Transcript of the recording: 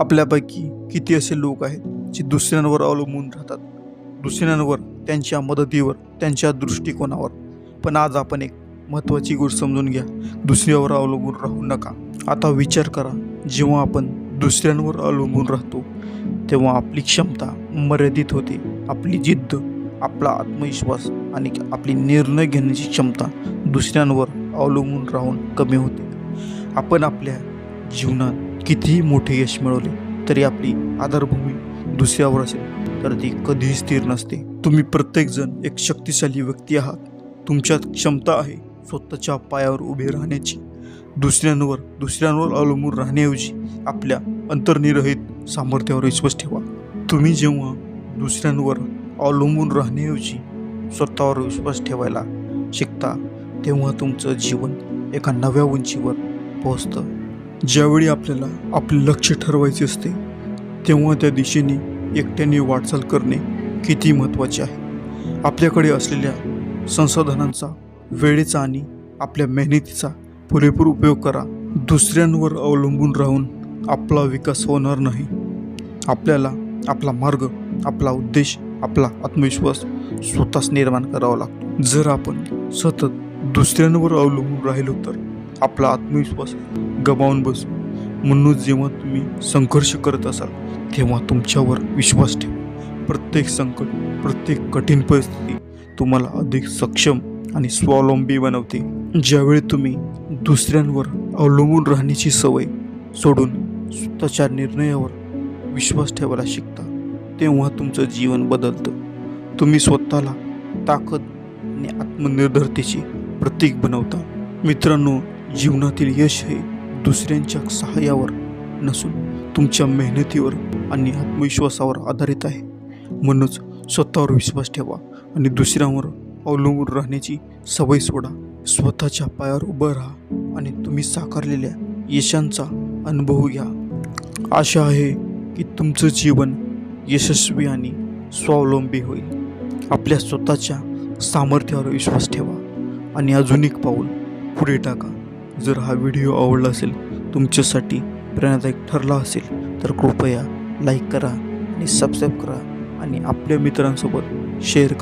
आपल्यापैकी किती असे लोक आहेत जे दुसऱ्यांवर अवलंबून राहतात? दुसऱ्यांवर त्यांच्या मदतीवर त्यांच्या दृष्टिकोनावर. पण आज आपण एक महत्त्वाची गोष्ट समजून घ्या. दुसऱ्यावर अवलंबून राहू नका. आता विचार करा. जेव्हा आपण दुसऱ्यांवर अवलंबून राहतो तेव्हा आपली क्षमता मर्यादित होते. आपली जिद्द आपला आत्मविश्वास आणि आपली निर्णय घेण्याची क्षमता दुसऱ्यांवर अवलंबून राहून कमी होते. आपण आपल्या जीवनात कितीही मोठे यश मिळवले तरी आपली आधारभूमी दुसऱ्यावर असेल. तर ती कधीही स्थिर नसते. तुम्ही प्रत्येकजण एक शक्तिशाली व्यक्ती आहात. तुमच्यात क्षमता आहे स्वतःच्या पायावर उभे राहण्याची. दुसऱ्यांवर दुसऱ्यांवर अवलंबून राहण्याऐवजी आपल्या अंतर्निरहित सामर्थ्यावर विश्वास ठेवा. तुम्ही जेव्हा दुसऱ्यांवर अवलंबून राहण्याऐवजी स्वतःवर विश्वास ठेवायला शिकता तेव्हा तुमचं जीवन एका नव्या उंचीवर पोहोचतं. ज्यावेळी आपल्याला आपले लक्ष ठरवायचे असते तेव्हा त्या दिशेने एकट्याने वाटचाल करणे किती महत्त्वाचे आहे. आपल्याकडे असलेल्या संसाधनांचा वेळेचा आणि आपल्या मेहनतीचा पुरेपूर उपयोग करा. दुसऱ्यांवर अवलंबून राहून आपला विकास होणार नाही. आपल्याला आपला मार्ग आपला उद्देश आपला आत्मविश्वास स्वतःच निर्माण करावा लागतो. जर आपण सतत दुसऱ्यांवर अवलंबून राहिलो तर आपला आत्मविश्वास गमावून बसू. म्हणूनच जेव्हा तुम्ही संघर्ष करत असाल तेव्हा तुमच्यावर विश्वास ठेवा. प्रत्येक संकट प्रत्येक कठीण परिस्थिती तुम्हाला अधिक सक्षम आणि स्वावलंबी बनवते. ज्यावेळी तुम्ही दुसऱ्यांवर अवलंबून राहण्याची सवय सोडून स्वतःच्या निर्णयावर विश्वास ठेवायला शिकता तेव्हा तुमचं जीवन बदलतं. तुम्ही स्वतःला ताकद आणि आत्मनिर्भरतेचे प्रतीक बनवता. मित्रांनो जीवनातील यश हे दुसऱ्यांच्या सहाय्यावर नसून तुमच्या मेहनतीवर आणि आत्मविश्वासावर आधारित आहे. म्हणूनच स्वतःवर विश्वास ठेवा आणि दुसऱ्यांवर अवलंबून राहण्याची सवय सोडा. स्वतःच्या पायावर उभं राहा आणि तुम्ही साकारलेल्या यशांचा अनुभव घ्या. आशा आहे की तुमचं जीवन यशस्वी आणि स्वावलंबी होईल. आपल्या स्वतःच्या सामर्थ्यावर विश्वास ठेवा आणि अजून एक पाऊल पुढे टाका. जर हा व्हिडिओ आवडला असेल तुमच्यासाठी प्रेरणादायक ठरला असेल तर कृपया लाईक करा आणि सबस्क्राईब करा आणि आपल्या मित्रांसोबत शेअर करा.